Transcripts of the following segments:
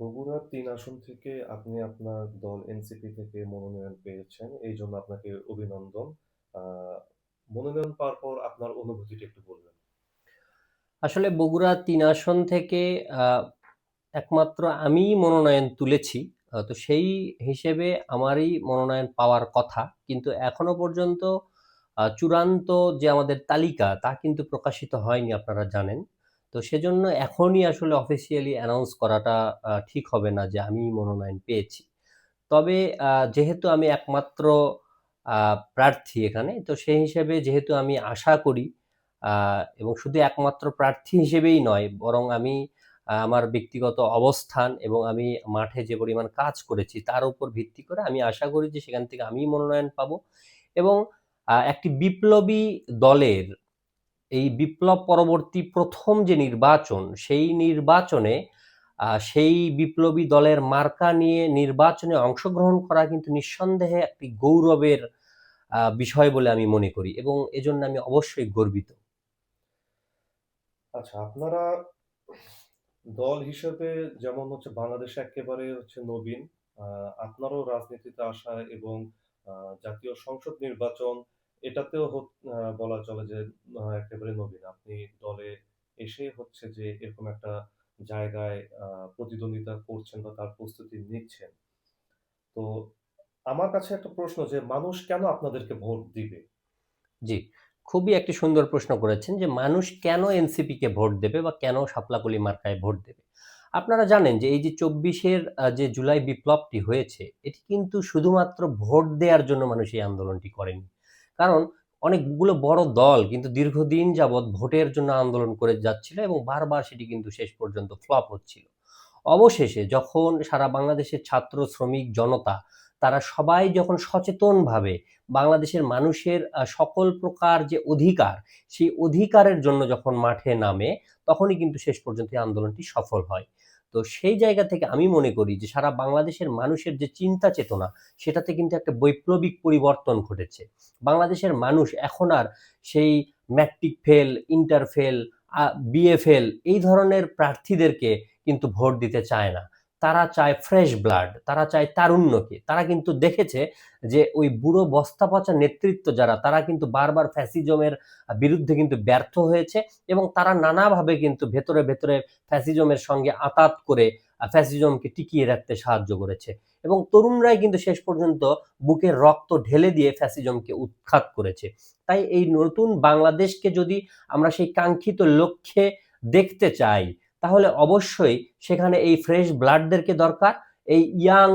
বগুড়া ৩ আসন থেকে আপনি আপনার দল এনসিপি থেকে মনোনয়ন পেয়েছেন। এই জন্য আপনাকে অভিনন্দন। মনোনয়ন পাওয়ার পর আপনার অনুভূতিটা একটু বলবেন। আসলে বগুড়া ৩ আসন থেকে একমাত্র আমিই মনোনয়ন তুলেছি। তো সেই হিসেবে আমারই মনোনয়ন পাওয়ার কথা। কিন্তু এখনও পর্যন্ত চূড়ান্ত যে আমাদের তালিকা, তা কিন্তু প্রকাশিত হয়নি, আপনারা জানেন। তো সেজন্য এখনই আসলে অফিসিয়ালি অ্যানাউন্স করাটা ঠিক হবে না যে আমি মনোনয়ন পেয়েছি। তবে যেহেতু আমি একমাত্র প্রার্থী এখানে, তো সেই হিসেবে যেহেতু আমি আশা করি এবং শুধু একমাত্র প্রার্থী হিসেবেই নয়, বরং আমি আমার ব্যক্তিগত অবস্থান এবং আমি মাঠে যে পরিমাণ কাজ করেছি, তার উপর ভিত্তি করে আমি আশা করি যে সেখান থেকে আমিই মনোনয়ন পাবো এবং একটি বিপ্লবী দলের এই বিপ্লব পরবর্তী প্রথম যে নির্বাচন, সেই নির্বাচনে সেই বিপ্লবী দলের মার্কা নিয়ে নির্বাচনে অংশগ্রহণ করা কিন্তু নিঃসন্দেহে একটি গৌরবের বিষয় বলে আমি মনে করি এবং এজন্য আমি অবশ্যই গর্বিত। আচ্ছা আপনারা দল হিসেবে যেমন হচ্ছে বাংলাদেশ একেবারে হচ্ছে নবীন। আপনারও রাজনীতিতে আসা এবং জাতীয় সংসদ নির্বাচন এটাতেও বলা চলে যে একেবারে নবীন। আপনি দলে এসে হচ্ছে যে এরকম একটা জায়গায় প্রতিদ্বন্দ্বিতা করছেন বা তার প্রস্তুতি নিচ্ছেন। তো আমার কাছে একটা প্রশ্ন যে মানুষ কেন আপনাদেরকে ভোট দিবে? জি, খুবই একটি সুন্দর প্রশ্ন করেছেন যে মানুষ কেন এনসিপিকে ভোট দেবে বা কেন শাপলাকলি মার্কায় ভোট দেবে? আপনারা জানেন যে এই যে চব্বিশের যে জুলাই বিপ্লবটি হয়েছে, এটি কিন্তু শুধুমাত্র ভোট দেওয়ার জন্য মানুষ এই আন্দোলনটি করেনি। কারণ অনেকগুলো বড় দল কিন্তু দীর্ঘদিন যাবৎ ভোটের জন্য আন্দোলন করে যাচ্ছিল এবং বারবার সেটি কিন্তু শেষ পর্যন্ত ফ্লপ হচ্ছিল। অবশেষে যখন সারা বাংলাদেশের ছাত্র, শ্রমিক, জনতা তারা সবাই যখন সচেতনভাবে বাংলাদেশের মানুষের সকল প্রকার যে অধিকার, সেই অধিকারের জন্য যখন মাঠে নামে, তখনই কিন্তু শেষ পর্যন্ত আন্দোলনটি সফল হয়। তো সেই জায়গা থেকে আমি মনে করি যে সারা বাংলাদেশের মানুষের যে চিন্তা চেতনা, সেটাতে কিন্তু একটা বৈপ্লবিক পরিবর্তন ঘটেছে। বাংলাদেশের মানুষ এখন আর সেই matric fail, inter fail, ah BA fail এই ধরনের প্রার্থীদেরকে কিন্তু ভোট দিতে চায় না। তারা চায় ফ্রেশ ব্লাড, তারা চায় তারুণ্যকে। তারা কিন্তু দেখেছে যে ওই বুড়ো বস্তা পচা নেতৃত্ব যারা, তারা কিন্তু বারবার ফ্যাসিজমের বিরুদ্ধে কিন্তু ব্যর্থ হয়েছে এবং তারা নানাভাবে কিন্তু ভেতরে, ভেতরে ফ্যাসিজমের সঙ্গে আতাত করে ফ্যাসিজমকে টিকিয়ে রাখতে সাহায্য করেছে এবং তরুণরাই কিন্তু শেষ পর্যন্ত বুকের রক্ত ঢেলে দিয়ে ফ্যাসিজমকে উৎখাত করেছে। তাই এই নতুন বাংলাদেশকে যদি আমরা সেই কাঙ্ক্ষিত লক্ষ্যে দেখতে চাই, তাহলে অবশ্যই সেখানে এই ফ্রেশ ব্লাডদেরকে দরকার, এই ইয়াং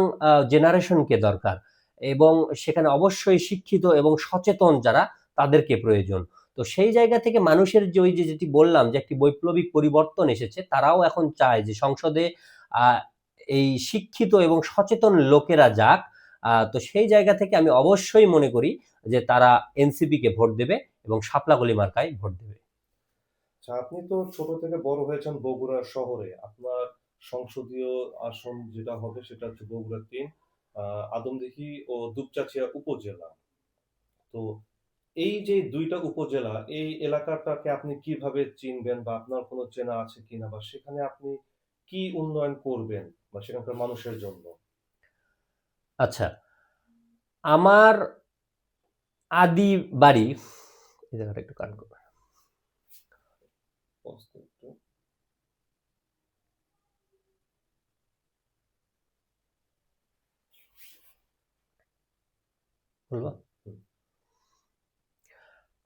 জেনারেশনকে দরকার এবং সেখানে অবশ্যই শিক্ষিত এবং সচেতন যারা তাদেরকে প্রয়োজন। তো সেই জায়গা থেকে মানুষের যে ওই যে যেটি বললাম যে একটি বৈপ্লবিক পরিবর্তন এসেছে, তারাও এখন চায় যে সংসদে এই শিক্ষিত এবং সচেতন লোকেরা যাক। তো সেই জায়গা থেকে আমি অবশ্যই মনে করি যে তারা এনসিপিকে ভোট দেবে এবং শাপলাকলি মার্কায় ভোট দেবে। আচ্ছা আপনি তো ছোট থেকে বড় হয়েছেন বগুড়া শহরে। আপনার সংসদীয় আসন যেটা হবে সেটা হচ্ছে বগুড়া ৩ আ আদমদীঘি ও দুপচাচিয়া উপজেলা। তো এই যে দুইটা উপজেলা, এই এলাকাটাকে আপনি কীভাবে চিনবেন বা আপনার কোনো চেনা আছে কিনা? বা সেখানে আপনি কি উন্নয়ন করবেন? বা সেখানকার মানুষের জন্য? আচ্ছা, আমার আদি বাড়ি এই জায়গাটা একটু কাট করবেন। বস্তা একটু।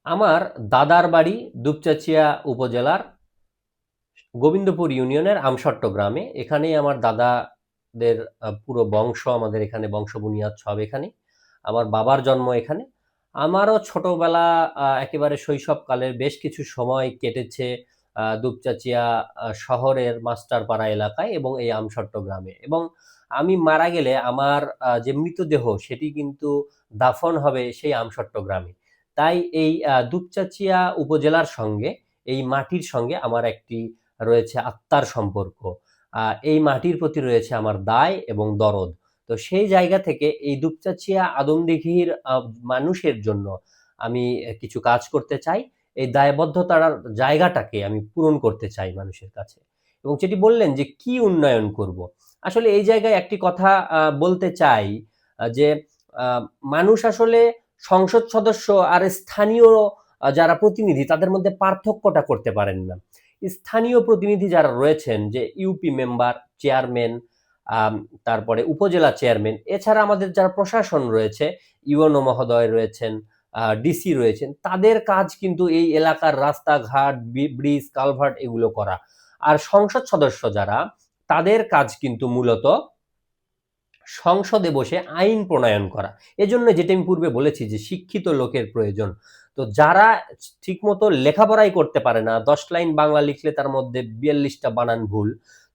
আমার দাদার বাড়ি দুপচাঁচিয়া উপজেলার গোবিন্দপুর ইউনিয়নের আমসট্ট গ্রামে। এখানেই আমার দাদাদের পুরো বংশ, আমাদের এখানে বংশ বুনিয়াদ সব এখানে আমার বাবার জন্ম এখানে। আমারও ছোটবেলা একেবারে শৈশবকালের বেশ কিছু সময় কেটেছে দুপচাঁচিয়া শহরের মাস্টারপাড়া এলাকায় এবং এই আমসট্ট গ্রামে এবং আমি মারা গেলে আমার যে মৃতদেহ সেটি কিন্তু দাফন হবে সেই আমসট্ট গ্রামে। তাই এই দুপচাচিয়া উপজেলার সঙ্গে, এই মাটির সঙ্গে আমার একটি রয়েছে আত্মার সম্পর্ক। এই মাটির প্রতি রয়েছে আমার দায় এবং দরদ। তো সেই জায়গা থেকে এই দুপচাঁচিয়া আদমদিঘির মানুষের জন্য আমি কিছু কাজ করতে চাই। এই দায়বদ্ধতার জায়গাটাকে আমি পূরণ করতে চাই মানুষের কাছে। এবং যেটি বললেন যে কি উন্নয়ন করব? আসলে এই জায়গায় একটি কথা বলতে চাই যে মানুষ আসলে সংসদ সদস্য আর স্থানীয় যারা প্রতিনিধি, তাদের মধ্যে পার্থক্যটা করতে পারেন না। স্থানীয় প্রতিনিধি যারা রয়েছেন, যে ইউপি মেম্বার চেয়ারম্যান তারপরে উপজেলা চেয়ারম্যান এছাড়া আমাদের যারা প্রশাসন রয়েছে ইউএনও মহোদয় রয়েছেন ডিসি রয়েছেন, তাদের কাজ কিন্তু এই এলাকার রাস্তাঘাট ব্রিজ, কালভার্ট এগুলো করা। আর সংসদ সদস্য যারা, তাদের কাজ কিন্তু মূলত সংসদে বসে আইন প্রণয়ন করা। এজন্য যেটা আমি পূর্বে বলেছি যে শিক্ষিত লোকের প্রয়োজন। তো যারা ঠিকমতো লেখাপড়াই করতে পারে না, দশ লাইন বাংলা লিখলে তার মধ্যে বিয়াল্লিশটা বানান ভুল,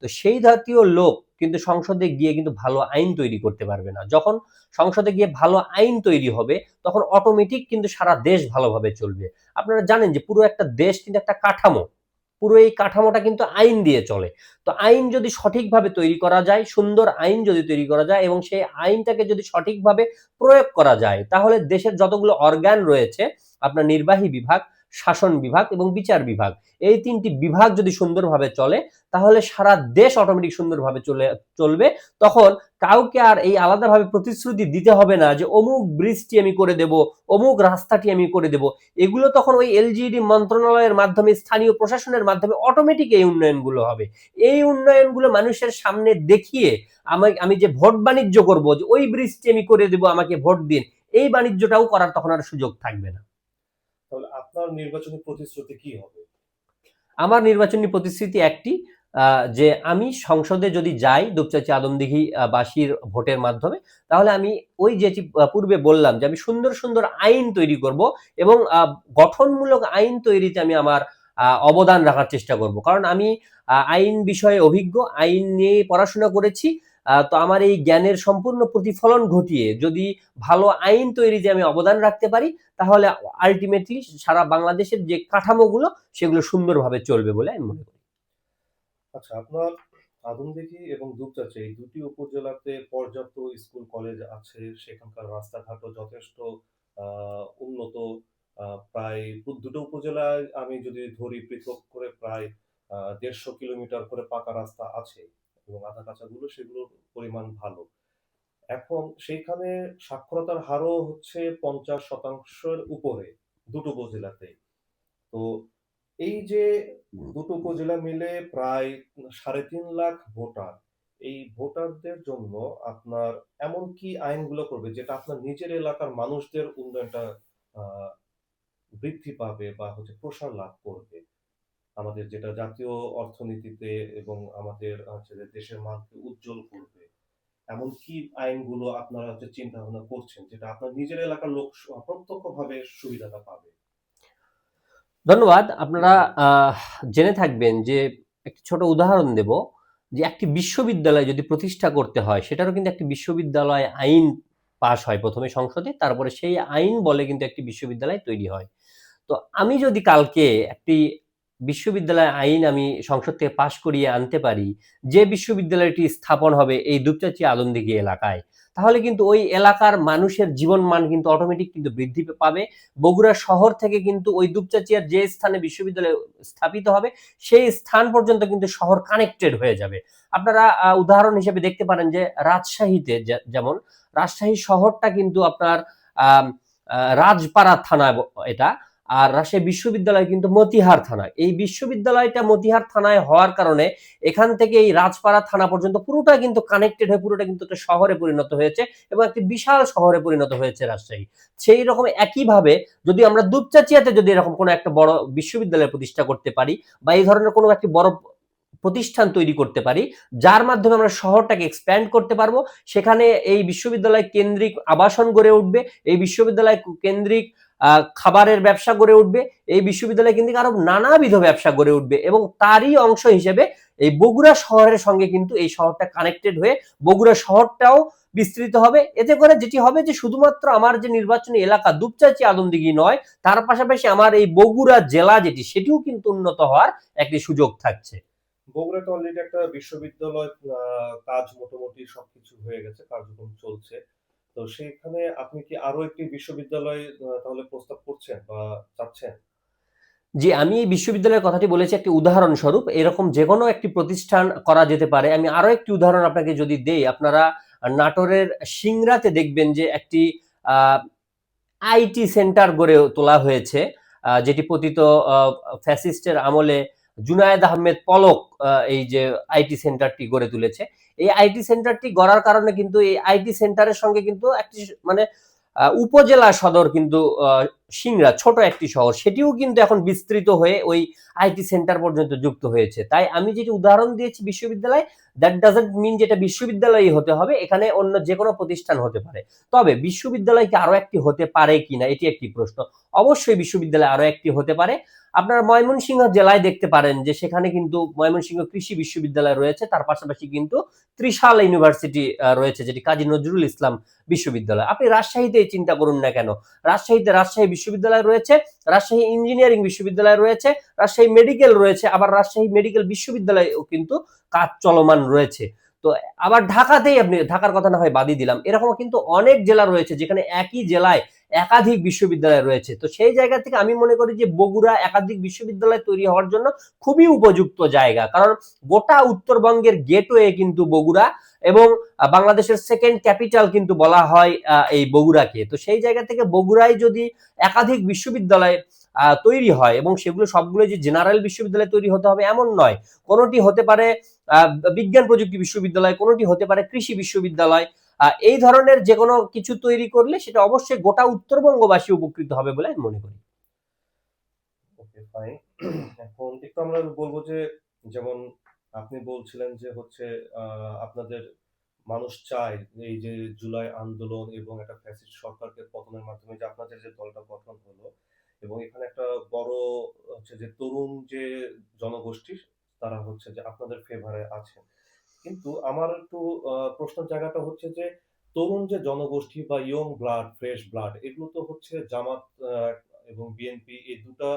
তো সেই জাতীয় লোক কিন্তু সংসদে গিয়ে কিন্তু ভালো আইন তৈরি করতে পারবে না। যখন সংসদে গিয়ে ভালো আইন তৈরি হবে, তখন অটোমেটিক কিন্তু সারা দেশ ভালোভাবে চলবে। আপনারা জানেন যে পুরো একটা দেশ কিন্তু একটা কাঠামো। পুরো এই কাঠামোটা কিন্তু আইন দিয়ে চলে। তো আইন যদি সঠিকভাবে তৈরি করা যায়, সুন্দর আইন যদি তৈরি করা যায় এবং সেই আইনটাকে যদি সঠিকভাবে প্রয়োগ করা যায়, তাহলে দেশের যতগুলো অর্গান রয়েছে, আপনার নির্বাহী বিভাগ শাসন বিভাগ এবং বিচার বিভাগ। এই তিনটি বিভাগ যদি সুন্দরভাবে চলে, তাহলে সারা দেশ অটোমেটিক সুন্দরভাবে চলে, চলবে। তখন কাউকে আর এই আলাদাভাবে প্রতিশ্রুতি দিতে হবে না যে, অমুক ব্রিজটি আমি করে দেব, অমুক রাস্তাটি আমি করে দেব। এগুলো তখন ওই এলজিডি মন্ত্রণালয়ের মাধ্যমে, স্থানীয় প্রশাসনের মাধ্যমে অটোমেটিক এই উন্নয়নগুলো হবে। এই উন্নয়নগুলো মানুষের সামনে দেখিয়ে আমি আমি যে ভোট বাণিজ্য করব, যে ওই ব্রিজটি আমি করে দেব, আমাকে ভোট দিন, এই বাণিজ্যটাও করার তখন আর সুযোগ থাকবে না। আপনার নির্বাচনী প্রতিশ্রুতি কি হবে? আমার নির্বাচনী প্রতিশ্রুতি একটি যে আমি সংসদে যদি যাই দুপচাচি আদমদিঘি বাসীর ভোটের মাধ্যমে তাহলে আমি ওই আহ, পূর্বে বললাম যে আমি সুন্দর সুন্দর আইন তৈরি করব এবং গঠনমূলক আইন তৈরিতে আমি আমার অবদান রাখার চেষ্টা করব। কারণ আমি আইন বিষয়ে অভিজ্ঞ আইন নিয়ে পড়াশোনা করেছি তো আমার এই জ্ঞানের সম্পূর্ণ প্রতিফলন ঘটিয়ে যদি ভালো আইন তৈরিতে আমি অবদান রাখতে পারি তাহলে আলটিমেটলি সারা বাংলাদেশের যে কাঠামোগুলো সেগুলো সুন্দরভাবে চলবে বলে আমি মনে করি। আচ্ছা আপনার আদমদিঘি এবং দুপচাঁচি এই দুটি উপজেলাতে পর্যাপ্ত স্কুল, কলেজ আছে, সেখানকার রাস্তাঘাটও যথেষ্ট উন্নত প্রায় দুটো উপজেলায় আমি যদি ধরি পৃথক করে প্রায় দেড়শো কিলোমিটার করে পাকা রাস্তা আছে এবং আধা কাঁচাগুলো সেগুলোর পরিমাণ ভালো। এখন সেইখানে সাক্ষরতার হারও হচ্ছে পঞ্চাশ শতাংশের উপরে দুটো উপজেলাতে। তো এই যে দুটো উপজেলা মিলে প্রায় সাড়ে তিন লাখ ভোটার এই ভোটারদের জন্য আপনার এমন কি আইনগুলো করবে যেটা আপনার নিজের এলাকার মানুষদের উন্নয়নটা আহ, বৃদ্ধি পাবে বা হচ্ছে প্রসার লাভ করবে? আমাদের যেটা জাতীয় অর্থনীতিতে এবং আমাদের হচ্ছে দেশের মানকে উজ্জ্বল করবে। এমন কি আইনগুলো আপনারা হচ্ছে চিন্তা ভাবনা করছেন, যেটা আপনার নিজের এলাকার লোক প্রত্যক্ষভাবে সুবিধাটা পাবে। ধন্যবাদ। আপনারা জেনে থাকবেন যে একটি ছোট উদাহরণ দেব, যে একটি বিশ্ববিদ্যালয় যদি প্রতিষ্ঠা করতে হয়, সেটারও কিন্তু একটি বিশ্ববিদ্যালয় আইন পাশ হয় প্রথমে সংসদে, তারপরে সেই আইন বলে কিন্তু একটি বিশ্ববিদ্যালয় তৈরি হয়। তো আমি যদি কালকে একটি বিশ্ববিদ্যালয় আইন আমি সংসদ থেকে পাশ করিয়ে আনতে পারি, যে বিশ্ববিদ্যালয়টি স্থাপন হবে এই দুপচাচি আদমদিঘি এলাকায়, তাহলে কিন্তু ওই এলাকার মানুষের জীবন মান কিন্তু অটোমেটিক কিন্তু বৃদ্ধি পাবে। বগুড়া শহর থেকে কিন্তু ওই দুপচাচিয়ার যে স্থানে বিশ্ববিদ্যালয় স্থাপিত হবে, সেই স্থান পর্যন্ত কিন্তু শহর কানেক্টেড হয়ে যাবে। আপনারা উদাহরণ হিসেবে দেখতে পারেন যে রাজশাহীতে যেমন, রাজশাহী শহরটা কিন্তু আপনার রাজপাড়া থানা এটা আর রাজশাহী বিশ্ববিদ্যালয় কিন্তু মতিহার থানা এই বিশ্ববিদ্যালয়টা মতিহার থানায় হওয়ার কারণে এখান থেকে এই রাজপাড়া থানা পর্যন্ত পুরোটা কিন্তু কানেক্টেড হয়ে পুরোটা কিন্তু একটা শহরে পরিণত হয়েছে এবং একটি বিশাল শহরে পরিণত হয়েছে রাজশাহী। সেই রকম একইভাবে যদি আমরা দুপচাচিয়াতে যদি এরকম কোনো একটা বড় বিশ্ববিদ্যালয় প্রতিষ্ঠা করতে পারি বা এই ধরনের কোনো একটি বড় প্রতিষ্ঠান তৈরি করতে পারি, যার মাধ্যমে আমরা শহরটাকে এক্সপ্যান্ড করতে পারব, সেখানে এই বিশ্ববিদ্যালয় কেন্দ্রিক আবাসন গড়ে উঠবে, এই বিশ্ববিদ্যালয় কেন্দ্রিক খাবারের ব্যবসা গড়ে উঠবে, এই বিশ্ববিদ্যালয় কেন্দ্রিক আরও নানাবিধ ব্যবসা গড়ে উঠবে এবং তারই অংশ হিসেবে এই বগুড়া শহরের সঙ্গে কিন্তু এই শহরটা কানেক্টেড হয়ে বগুড়া শহরটাও বিস্তৃত হবে। এতে করে যেটি হবে যে শুধুমাত্র আমার যে নির্বাচনী এলাকা দুপচাচি আদমদিঘি নয়, তার পাশাপাশি আমার এই বগুড়া জেলা যেটি, সেটিও কিন্তু উন্নত হওয়ার একটি সুযোগ থাকছে। বগুড়াতে অলরেডি একটা বিশ্ববিদ্যালয় কাজ মোটামুটি সবকিছু হয়ে গেছে, কার্যক্রম চলছে। তো সেখানে আপনি কি আরও একটি বিশ্ববিদ্যালয় তাহলে প্রস্তাব করছেন বা চাচ্ছেন? জি, আমি এই বিশ্ববিদ্যালয়ের কথাটি বলেছি একটি উদাহরণস্বরূপ। এরকম যে কোনো একটি প্রতিষ্ঠান করা যেতে পারে। আমি আরও একটি উদাহরণ আপনাকে যদি দেই, আপনারা নাটোরের সিংরাতে দেখবেন যে একটি আইটি সেন্টার গড়ে তোলা হয়েছে যেটি পতিত ফ্যাসিস্টের আমলে জুনায়েদ আহমেদ পলক এই যে আইটি সেন্টারটি গড়ে তুলেছে। এই আইটি সেন্টারটি গড়ার কারণে কিন্তু এই আইটি সেন্টারের সঙ্গে কিন্তু একটি মানে উপজেলা সদর কিন্তু সিংড়া, ছোট একটি শহর। সেটিও কিন্তু এখন বিস্তৃত হয়ে ওই আইটি সেন্টার পর্যন্ত যুক্ত হয়েছে। তাই আমি যেটি উদাহরণ দিয়েছি বিশ্ববিদ্যালয় দ্যাট ডাজেন্ট মিন যেটা বিশ্ববিদ্যালয়ই হতে হবে, এখানে অন্য যে কোনো প্রতিষ্ঠান হতে পারে। তবে বিশ্ববিদ্যালয় কি আরও একটি হতে পারে কিনা, এটি একটি প্রশ্ন। অবশ্যই বিশ্ববিদ্যালয় আরও একটি হতে পারে। আপনারা ময়মনসিংহ জেলায় দেখতে পারেন যে সেখানে কিন্তু ময়মনসিংহ কৃষি বিশ্ববিদ্যালয় রয়েছে। তার পাশাপাশি কিন্তু ত্রিশাল ইউনিভার্সিটি রয়েছে, যেটি কাজী নজরুল ইসলাম বিশ্ববিদ্যালয়। আপনি রাজশাহীতে চিন্তা করুন না কেন। রাজশাহীতে রাজশাহী বিশ্ববিদ্যালয় রয়েছে, রাজশাহী ইঞ্জিনিয়ারিং বিশ্ববিদ্যালয় রয়েছে, রাজশাহী মেডিকেল রয়েছে, আবার রাজশাহী মেডিকেল বিশ্ববিদ্যালয়েও কিন্তু কাজ চলমান রয়েছে। তো আবার ঢাকাতেই আপনি, ঢাকার কথা না হয় বাদই দিলাম। এরকম কিন্তু অনেক জেলা রয়েছে যেখানে একই জেলায় একাধিক বিশ্ববিদ্যালয় রয়েছে। তো সেই জায়গা থেকে আমি মনে করি যে বগুড়া একাধিক বিশ্ববিদ্যালয় তৈরি হওয়ার জন্য খুবই উপযুক্ত জায়গা। কারণ গোটা উত্তরবঙ্গের গেটওয়ে কিন্তু বগুড়া এবং বাংলাদেশের সেকেন্ড ক্যাপিটাল কিন্তু বলা হয় এই বগুড়াকে। তো সেই জায়গা থেকে বগুড়ায় যদি একাধিক বিশ্ববিদ্যালয় তৈরি হয় এবং সেগুলো সবগুলো যে জেনারেল বিশ্ববিদ্যালয় তৈরি হতে হবে এমন নয়। কোনোটি হতে পারে বিজ্ঞান প্রযুক্তি বিশ্ববিদ্যালয়, কোনোটি হতে পারে কৃষি বিশ্ববিদ্যালয় এই ধরনের যে কোনো কিছু তৈরি করলে সেটা অবশ্যই গোটা উত্তরবঙ্গবাসী উপকৃত হবে বলে আমি মনে করি। এখন একটু আমরা বলব যে, যেমন আপনি বলছিলেন যে হচ্ছে আপনাদের মানুষ চায় এই যে জুলাই আন্দোলন এবং একটা ফ্যাসিস্ট সরকারকে পতনের মাধ্যমে যে আপনাদের যে দলটা গঠন হলো এবং এখানে একটা বড় হচ্ছে যে তরুণ যে জনগোষ্ঠী, তারা হচ্ছে যে আপনাদের ফেভারে আছেন কিন্তু আমার একটু আহ, প্রশ্নের জায়গাটা হচ্ছে যে তরুণ যে জনগোষ্ঠী বা ইয়ং ব্লাড ফ্রেশ ব্লাড এগুলো তো হচ্ছে জামাত এবং বিএনপি এই দুটা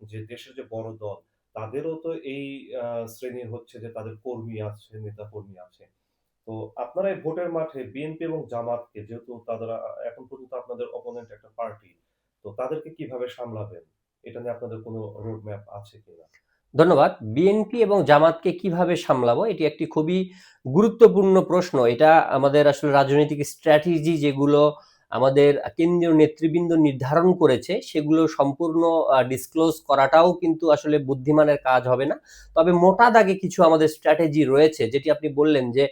যে দেশের যে বড় দল তাদেরও তো এই শ্রেণির হচ্ছে যে তাদের কর্মী আছে নেতা কর্মী আছে। তো আপনারা এই ভোটের মাঠে বিএনপি এবং জামাতকে যেহেতু তারা এখন পর্যন্ত আপনাদের অপোনেন্ট একটা পার্টি তো তাদেরকে কীভাবে সামলাবেন? এটা নিয়ে আপনাদের কোনো রোড ম্যাপ আছে কিনা? ধন্যবাদ। বিএনপি এবং জামাতকে কীভাবে সামলাবো এটি একটি খুবই গুরুত্বপূর্ণ প্রশ্ন। এটা আমাদের আসলে রাজনৈতিক স্ট্র্যাটেজি যেগুলো আমাদের কেন্দ্রীয় নেতৃবৃন্দ নির্ধারণ করেছে, সেগুলো সম্পূর্ণ ডিসক্লোজ করাটাও কিন্তু আসলে বুদ্ধিমানের কাজ হবে না। তবে মোটা দাগে কিছু আমাদের স্ট্র্যাটেজি রয়েছে, যেটি আপনি বললেন যে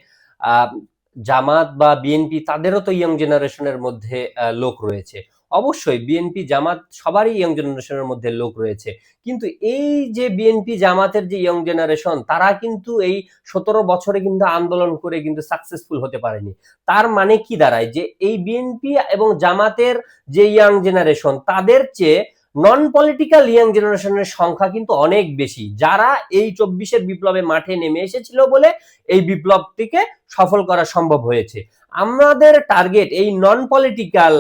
জামাত বা বিএনপি তাদেরও তো ইয়ং জেনারেশনের মধ্যে লোক রয়েছে। অবশ্যই বিএনপি জামাত সবারই ইয়ং জেনারেশনের মধ্যে লোক রয়েছে। কিন্তু এই যে বিএনপি জামাতের যে ইয়ং জেনারেশন তারা কিন্তু এই সতেরো বছরে কিন্তু আন্দোলন করে কিন্তু সাকসেসফুল হতে পারেনি। তার মানে কি দাঁড়ায়? যে এই বিএনপি এবং জামাতের যে ইয়াং জেনারেশন তাদের চেয়ে নন পলিটিক্যাল ইয়াং জেনারেশনের সংখ্যা কিন্তু অনেক বেশি। যারা এই চব্বিশের বিপ্লবে মাঠে নেমে এসেছিল বলে এই বিপ্লবটিকে সফল করা সম্ভব হয়েছে। আমাদের টার্গেট এই নন পলিটিক্যাল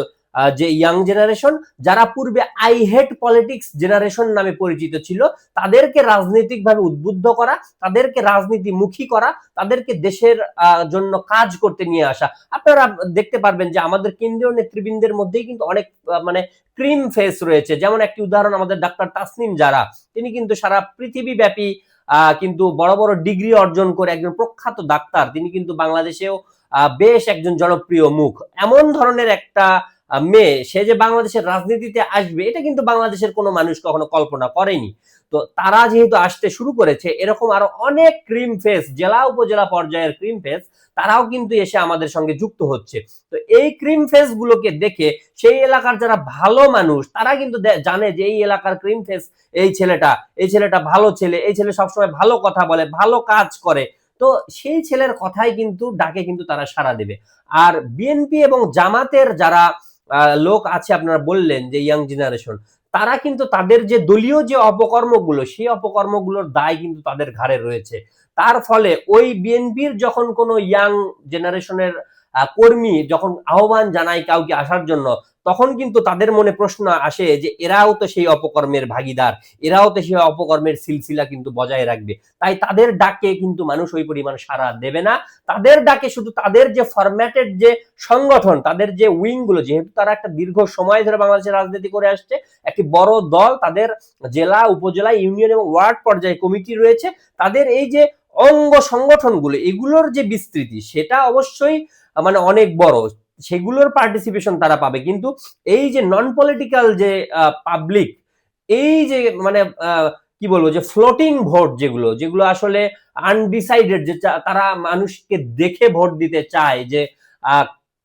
যে ইয়াং জেনারেশন যারা পূর্বে আই হেট পলিটিক্স জেনারেশন নামে পরিচিত ছিল, তাদেরকে রাজনৈতিকভাবে উদ্বুদ্ধ করা, তাদেরকে রাজনীতিমুখী করা, তাদেরকে দেশের জন্য কাজ করতে নিয়ে আসা। আপনারা দেখতে পারবেন যে আমাদের কেন্দ্রীয় নেতৃবৃন্দের মধ্যেই কিন্তু অনেক মানে ক্রিম ফেস রয়েছে। যেমন একটি উদাহরণ আমাদের ডাক্তার তাসনিম যারা তিনি কিন্তু সারা পৃথিবীব্যাপী কিন্তু বড় বড় ডিগ্রি অর্জন করে একজন প্রখ্যাত ডাক্তার। তিনি কিন্তু বাংলাদেশেও বেশ একজন জনপ্রিয় মুখ। এমন ধরনের একটা মেয়ে, সে যে বাংলাদেশের রাজনীতিতে আসবে, এটা কিন্তু বাংলাদেশের কোনো মানুষ কখনো কল্পনা করেনি। তো তারা যেহেতু আসতে শুরু করেছে, এরকম আরও অনেক ক্রিম ফেস জেলা উপজেলা পর্যায়ের ক্রিম ফেস তারাও কিন্তু এসে আমাদের সঙ্গে যুক্ত হচ্ছে। তো এই ক্রিম ফেস গুলোকে দেখে সেই এলাকার যারা ভালো মানুষ, তারা কিন্তু জানে যে এই এলাকার ক্রিম ফেস এই ছেলেটা এই ছেলেটা ভালো ছেলে, এই ছেলে সবসময় ভালো কথা বলে, ভালো কাজ করে। তো সেই ছেলের কথাই কিন্তু ডাকে কিন্তু তারা সাড়া দেবে। আর বিএনপি এবং জামাতের যারা লোক আছে আপনারা বললেন যে ইয়াং জেনারেশন তারা কিন্তু তাদের যে দলীয় যে অপকর্মগুলো, সেই অপকর্মগুলোর দায় কিন্তু তাদের ঘাড়ে রয়েছে। তার ফলে ওই বিএনপির যখন কোনো ইয়াং জেনারেশনের কর্মী যখন আহ্বান জানায় কাউকে আসার জন্য তখন কিন্তু তাদের মনে প্রশ্ন আসে যে, এরাও তো সেই অপকর্মের ভাগিদার, এরাও তো সেই অপকর্মের সিলসিলা কিন্তু বজায় রাখবে। তাই তাদের ডাকে কিন্তু মানুষ ওই পরিমাণ সাড়া দেবে না। তাদের ডাকে শুধু তাদের যে ফরম্যাটেড যে সংগঠন, তাদের যে উইংগুলো যেহেতু তারা একটা দীর্ঘ সময় ধরে বাংলাদেশের রাজনীতি করে আসছে, একটি বড় দল, তাদের জেলা, উপজেলা, ইউনিয়ন এবং ওয়ার্ড পর্যায়ে কমিটি রয়েছে, তাদের এই যে অঙ্গ সংগঠনগুলো, এগুলোর যে বিস্তৃতি, সেটা অবশ্যই মানে অনেক বড়। সেগুলোর পার্টিসিপেশন তারা পাবে। কিন্তু এই যে নন পলিটিক্যাল যে পাবলিক এই যে মানে কি বলব, যে ফ্লোটিং ভোট যেগুলো যেগুলো আসলে আনডিসাইডেড যে তারা মানুষকে দেখে ভোট দিতে চায় যে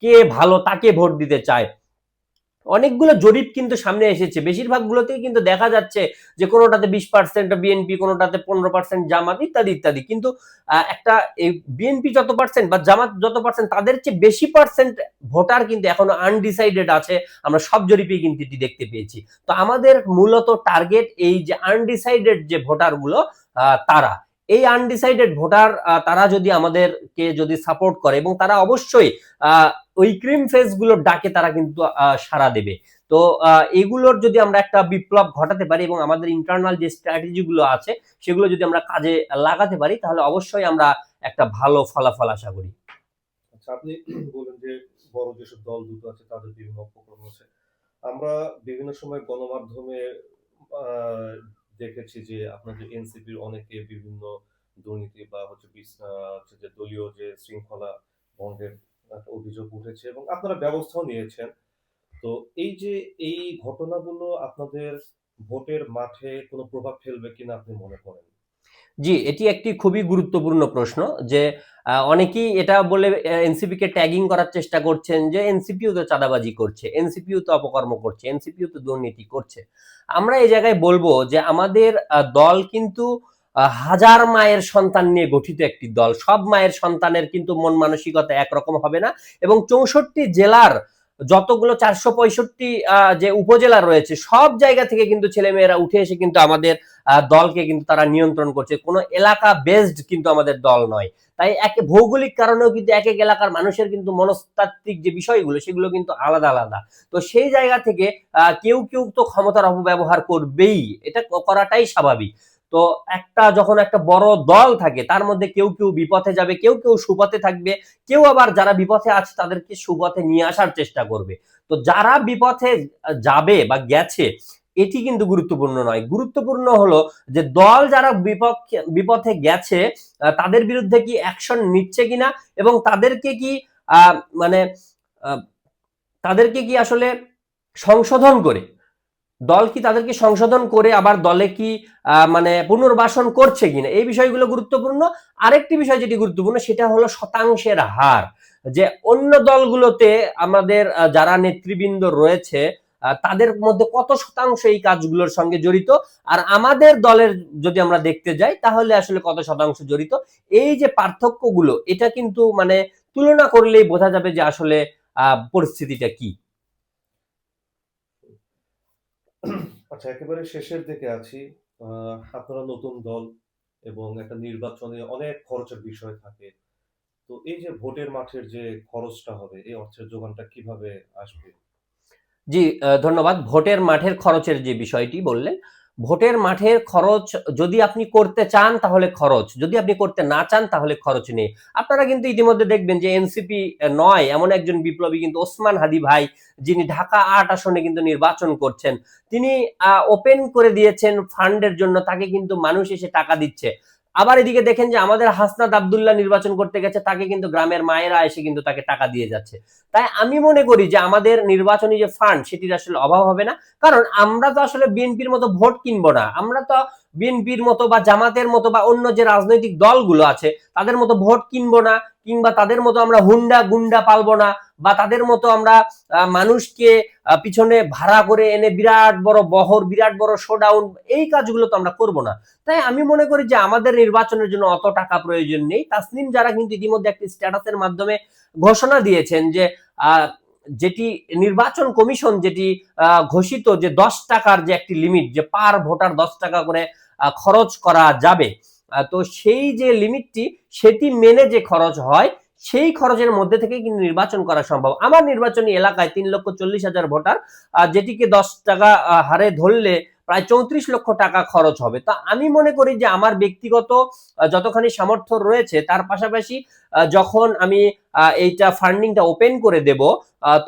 কে ভালো তাকে ভোট দিতে চায়। অনেকগুলো জরিপ কিন্তু সামনে এসেছে। বেশিরভাগ গুলোতেই কিন্তু দেখা যাচ্ছে যে কোনোটাতে বিশ পার্সেন্ট বিএনপি কোনোটাতে পনেরো পার্সেন্ট জামাত ইত্যাদি ইত্যাদি। কিন্তু একটা বিএনপি যত পার্সেন্ট বা জামাত যত পার্সেন্ট তাদের চেয়ে বেশি পার্সেন্ট ভোটার কিন্তু এখনও আনডিসাইডেড আছে। আমরা সব জরিপেই কিন্তু এটি দেখতে পেয়েছি। তো আমাদের মূলত টার্গেট এই যে আনডিসাইডেড যে ভোটারগুলো আহ, তারা। এই আনডিসাইডেড ভোটার তারা যদি আমাদেরকে যদি সাপোর্ট করে এবং তারা অবশ্যই ওই ক্রিম ফেসগুলোর ডাকে তারা কিন্তু সাড়া দেবে। তো এগুলোর যদি আমরা একটা বিপ্লব ঘটাতে পারি এবং আমাদের ইন্টারনাল যে স্ট্র্যাটেজি গুলো আছে, সেগুলো যদি আমরা কাজে লাগাতে পারি, তাহলে অবশ্যই আমরা একটা ভালো ফলাফল আশা করি। আচ্ছা আপনি বলেন যে বড় যেসব দল দুটো আছে, তাদের বিভিন্ন উপকরণ আছে। আমরা বিভিন্ন সময় গণমাধ্যমে দেখেছি যে আপনাদের এনসিপির অনেকে বিভিন্ন দুর্নীতি বা হচ্ছে যে দলীয় যে শৃঙ্খলা ভঙ্গের অভিযোগ উঠেছে এবং আপনারা ব্যবস্থাও নিয়েছেন। তো এই যে এই ঘটনাগুলো আপনাদের ভোটের মাঠে কোনো প্রভাব ফেলবে কিনা আপনি মনে করেন? জি, এটি একটি খুবই গুরুত্বপূর্ণ প্রশ্ন যে অনেকেই এটা বলে এনসিপি কে ট্যাগিং করার চেষ্টা করছেন যে এনসিপিও তো চাঁদাবাজি করছে এনসিপিও তো অপকর্ম করছে এনসিপিও তো দুর্নীতি করছে। আমরা এই জায়গায় বলব যে, আমাদের দল কিন্তু হাজার মায়ের সন্তান নিয়ে গঠিত একটি দল। সব মায়ের সন্তানের কিন্তু মন মানসিকতা একরকম হবে না এবং চৌষট্টি জেলার যতগুলো চারশো পঁয়ষট্টি যে উপজেলা রয়েছে, সব জায়গা থেকে কিন্তু ছেলেমেয়েরা উঠে এসে কিন্তু আমাদের দলকে কিন্তু তারা নিয়ন্ত্রণ করছে। কোনো এলাকা বেসড কিন্তু আমাদের দল নয়। তাই এক, ভৌগোলিক কারণেও কিন্তু এক এক এলাকার মানুষের কিন্তু মনস্তাত্ত্বিক যে বিষয়গুলো, সেগুলো কিন্তু আলাদা আলাদা। তো সেই জায়গা থেকে কেউ কেউ তো ক্ষমতার অপব্যবহার করবেই। এটা করাটাই স্বাভাবিক। তো একটা যখন একটা বড় দল থাকে, তার মধ্যে কেউ কেউ বিপথে যাবে, কেউ কেউ সুপথে থাকবে, কেউ আবার যারা বিপথে আছে তাদেরকে সুপথে নিয়ে আসার চেষ্টা করবে। তো যারা বিপথে যাবে বা গেছে, এটি কিন্তু গুরুত্বপূর্ণ নয়। গুরুত্বপূর্ণ হলো যে দল যারা বিপক্ষে, বিপথে গেছে তাদের বিরুদ্ধে কি অ্যাকশন নিচ্ছে কিনা এবং তাদেরকে কি মানে তাদেরকে কি আসলে সংশোধন করে? দল কি তাদেরকে সংশোধন করে আবার দলে কি মানে পুনর্বাসন করছে কিনা? এই বিষয়গুলো গুরুত্বপূর্ণ। আরেকটি বিষয় যেটি গুরুত্বপূর্ণ, সেটা হলো শতাংশের হার। যে অন্য দলগুলোতে আমাদের যারা নেতৃবৃন্দ রয়েছে তাদের মধ্যে কত শতাংশ এই কাজগুলোর সঙ্গে জড়িত? আর আমাদের দলের যদি আমরা দেখতে যাই, তাহলে আসলে কত শতাংশ জড়িত? এই যে পার্থক্যগুলো, এটা কিন্তু মানে তুলনা করলেই বোঝা যাবে যে আসলে পরিস্থিতিটা কি। আচ্ছা একেবারে শেষের দিকে আছি। আপনারা নতুন দল এবং একটা নির্বাচনে অনেক খরচের বিষয় থাকে। তো এই যে ভোটের মাঠের যে খরচটা হবে, এই অর্থের যোগানটা কীভাবে আসবে? জি ধন্যবাদ। ভোটের মাঠের খরচের যে বিষয়টি বললেন ভোটের মাঠের খরচ যদি আপনি করতে চান তাহলে খরচ। যদি আপনি করতে না চান তাহলে খরচ নেই। আপনারা কিন্তু ইতিমধ্যে দেখবেন যে এনসিপি নয়, এমন একজন বিপ্লবী কিন্তু ওসমান হাদি ভাই, যিনি ঢাকা আট আসনে কিন্তু নির্বাচন করছেন। তিনি ওপেন করে দিয়েছেন ফান্ডের জন্য, তাকে কিন্তু মানুষ এসে টাকা দিচ্ছে। আবার এদিকে দেখেন যে আমাদের হাসনাদ আবদুল্লাহ নির্বাচন করতে গেছে, তাকে কিন্তু গ্রামের মায়েরা এসে কিন্তু তাকে টাকা দিয়ে যাচ্ছে। তাই আমি মনে করি যে আমাদের নির্বাচনী যে ফান্ড সেটির আসলে অভাব হবে না। কারণ আমরা তো আসলে বিএনপির মতো ভোট কিনবো না। আমরা তো বিএনপির মতো বা জামাতের মতো বা অন্য যে রাজনৈতিক দলগুলো আছে, তাদের মতো ভোট কিনবো না, কিংবা তাদের মতো আমরা হুন্ডা গুন্ডা পালবো না, বা তাদের মতো আমরা মানুষকে পিছনে ভাড়া করে এনে বিরাট বড় বহর, বিরাট বড় শোডাউন এই কাজগুলো তো আমরা করব না। তাই আমি মনে করি যে আমাদের নির্বাচনের জন্য অত টাকা প্রয়োজন নেই। তাসনিম যারা কিন্তু ইতিমধ্যে একটি স্ট্যাটাসের মাধ্যমে ঘোষণা দিয়েছেন যে যেটি নির্বাচন কমিশন যেটি ঘোষিত যে দশ টাকার যে একটি লিমিট যে পার ভোটার দশ টাকা করে খরচ করা যাবে। তো সেই যে লিমিটটি, সেটি মেনে যে খরচ হয়, সেই খরচের মধ্যে থেকে কিন্তু নির্বাচন করা সম্ভব। আমার নির্বাচনী এলাকায় তিন লক্ষ চল্লিশ হাজার ভোটার যেটিকে দশ টাকা হারে ধরলে প্রায় চৌত্রিশ লক্ষ টাকা খরচ হবে। তা আমি মনে করি যে আমার ব্যক্তিগত যতখানি সামর্থ্য রয়েছে, তার পাশাপাশি যখন আমি এইটা ফান্ডিংটা ওপেন করে দেব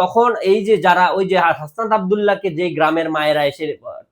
তখন এই যে যারা, ওই যে হাসনাত আবদুল্লাহকে যে গ্রামের মায়েরা এসে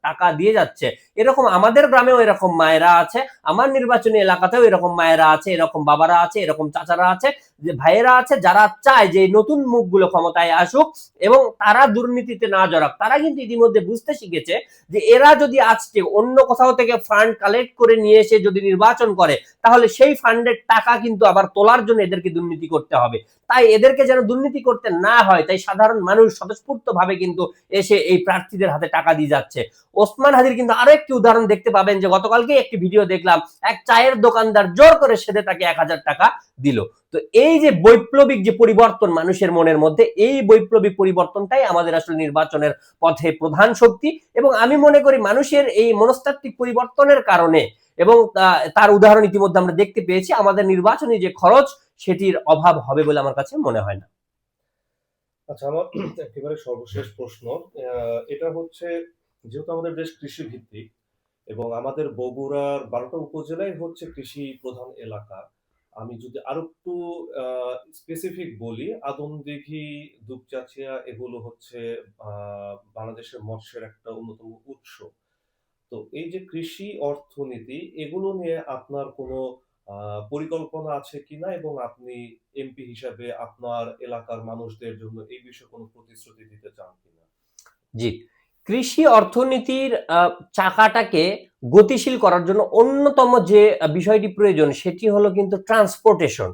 টাকা দিয়ে যাচ্ছে, এরকম আমাদের গ্রামেও এরকম মায়েরা আছে, আমার নির্বাচনী এলাকাতেও এরকম মায়েরা আছে, এরকম বাবারা আছে, এরকম চাচারা আছে, যে ভাইয়েরা আছে, যারা চায় যে নতুন মুখগুলো ক্ষমতায় আসুক এবং তারা দুর্নীতিতে না জড়াক। তারা কিন্তু ইতিমধ্যে বুঝতে শিখেছে যে এরা যদি আজকে অন্য কোথাও থেকে ফান্ড কালেক্ট করে নিয়ে এসে যদি নির্বাচন করে, তাহলে সেই ফান্ডের টাকা কিন্তু আবার তোলার জন্য এদেরকে দুর্নীতি করতে হবে। তাই এদেরকে যেন দুর্নীতি করতে না হয়, তাই সাধারণ মানুষ স্বতঃস্ফূর্ত ভাবে কিন্তু এসে এই প্রার্থীদের হাতে টাকা দিয়ে যাচ্ছে। ওসমান হাদির কিন্তু আরও একটি উদাহরণ দেখতে পাবেন যে গতকালকে একটি ভিডিও দেখলাম, এক চায়ের দোকানদার জোর করে সেদে তাকে এক হাজার টাকা দিল। তো এই যে বৈপ্লবিক যে পরিবর্তন মানুষের মনের মধ্যে, এই বৈপ্লবিক পরিবর্তনটাই আমাদের আসলে নির্বাচনের পথে প্রধান শক্তি। এবং আমি মনে করি মানুষের এই মনস্তাত্ত্বিক পরিবর্তনের কারণে এবং তার উদাহরণ ইতিমধ্যে আমরা দেখতে পেয়েছি, আমাদের নির্বাচনী যে খরচ, সেটির অভাব হবে বলে আমার কাছে মনে হয় না। আচ্ছা আমার একেবারে সর্বশেষ প্রশ্ন এটা হচ্ছে, যেহেতু আমাদের দেশ কৃষি ভিত্তিক এবং আমাদের বগুড়ার বারোটা উপজেলায় হচ্ছে কৃষি প্রধান এলাকা, আমি যদি আরও একটু স্পেসিফিক বলি, আদমদিঘি, দুপচাচিয়া, এগুলো হচ্ছে বাংলাদেশের মৎস্যের একটা অন্যতম উৎস। তো এই যে কৃষি অর্থনীতি, এগুলো নিয়ে আপনার কোনো পরিকল্পনা আছে কিনা? এবং আপনি এমপি হিসাবে আপনার এলাকার মানুষদের জন্য এই বিষয়ে কোনো প্রতিশ্রুতি দিতে চান কিনা? জি। কৃষি অর্থনীতির চাকাটাকে গতিশীল করার জন্য অন্যতম যে বিষয়টি প্রয়োজন সেটি হলো কিন্তু ট্রান্সপোর্টেশন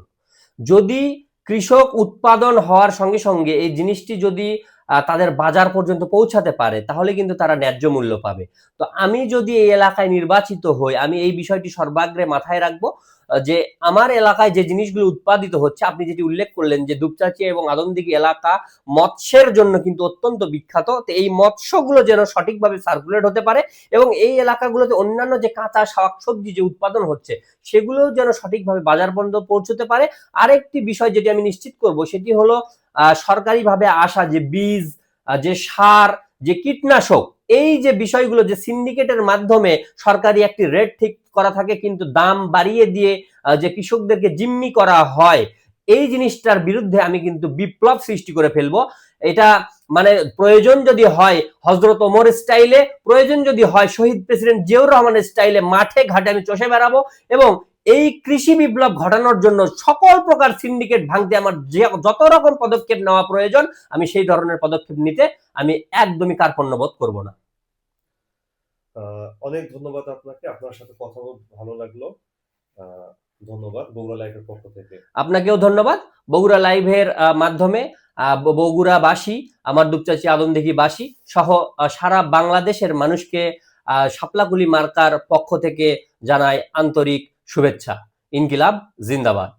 যদি কৃষক উৎপাদন হওয়ার সঙ্গে সঙ্গে এই জিনিসটি যদি তাদের বাজার পর্যন্ত পৌঁছাতে পারে, তাহলে কিন্তু তারা ন্যায্য মূল্য পাবে। তো আমি যদি এই এলাকায় নির্বাচিত হই, আমি এই বিষয়টি সর্বাগ্রে মাথায় রাখব যে আমার এলাকায় যে জিনিসগুলো উৎপাদিত হচ্ছে, আপনি যেটি উল্লেখ করলেন যে দুপচাচিয়া এবং আদমদিঘি এলাকা মৎস্যের জন্য কিন্তু অত্যন্ত বিখ্যাত, তো এই মৎস্যগুলো যেন সঠিকভাবে সার্কুলেট হতে পারে এবং এই এলাকাগুলোতে অন্যান্য যে কাঁচা শাকসবজি যে উৎপাদন হচ্ছে সেগুলো যেন সঠিকভাবে বাজার পর্যন্ত পৌঁছতে পারে। আরেকটি বিষয় যেটি আমি নিশ্চিত করব, সেটি হলো সরকারিভাবে আসা যে বীজ যে সার, যে কীটনাশক, এই যে বিষয়গুলো যে সিন্ডিকেটের মাধ্যমে সরকারি একটি রেট ঠিক করা থাকে, কিন্তু দাম বাড়িয়ে দিয়ে যে কৃষকদেরকে জিম্মি করা হয়, এই জিনিসটার বিরুদ্ধে আমি কিন্তু বিপ্লব সৃষ্টি করে ফেলব। এটা মানে প্রয়োজন যদি হয় হজরত ওমর স্টাইলে, প্রয়োজন যদি হয়, শহীদ প্রেসিডেন্ট জিয়াউর রহমানের স্টাইলে মাঠে ঘাটে আমি চষে বেড়াবো এবং এই কৃষি বিপ্লব ঘটানোর জন্য সকল প্রকার সিন্ডিকেট ভাঙতে আমার যত রকম পদক্ষেপ নেওয়া প্রয়োজন, আমি সেই ধরনের পদক্ষেপ নিতে আমি একদমই কার্পণ্য বোধ করব না। অনেক ধন্যবাদ আপনাকে। আপনার সাথে কথা ভালো লাগল। ধন্যবাদ বগুড়া লাইফের পক্ষ থেকে। আপনাকেও ধন্যবাদ। বগুড়া লাইভের মাধ্যমে বগুড়াবাসী, আমার দুপচাচি আদমদিঘিবাসী সহ সারা বাংলাদেশের মানুষকে শাপলাকুলি মার্কার পক্ষ থেকে জানায় আন্তরিক শুভেচ্ছা। ইনকিলাব, জিন্দাবাদ।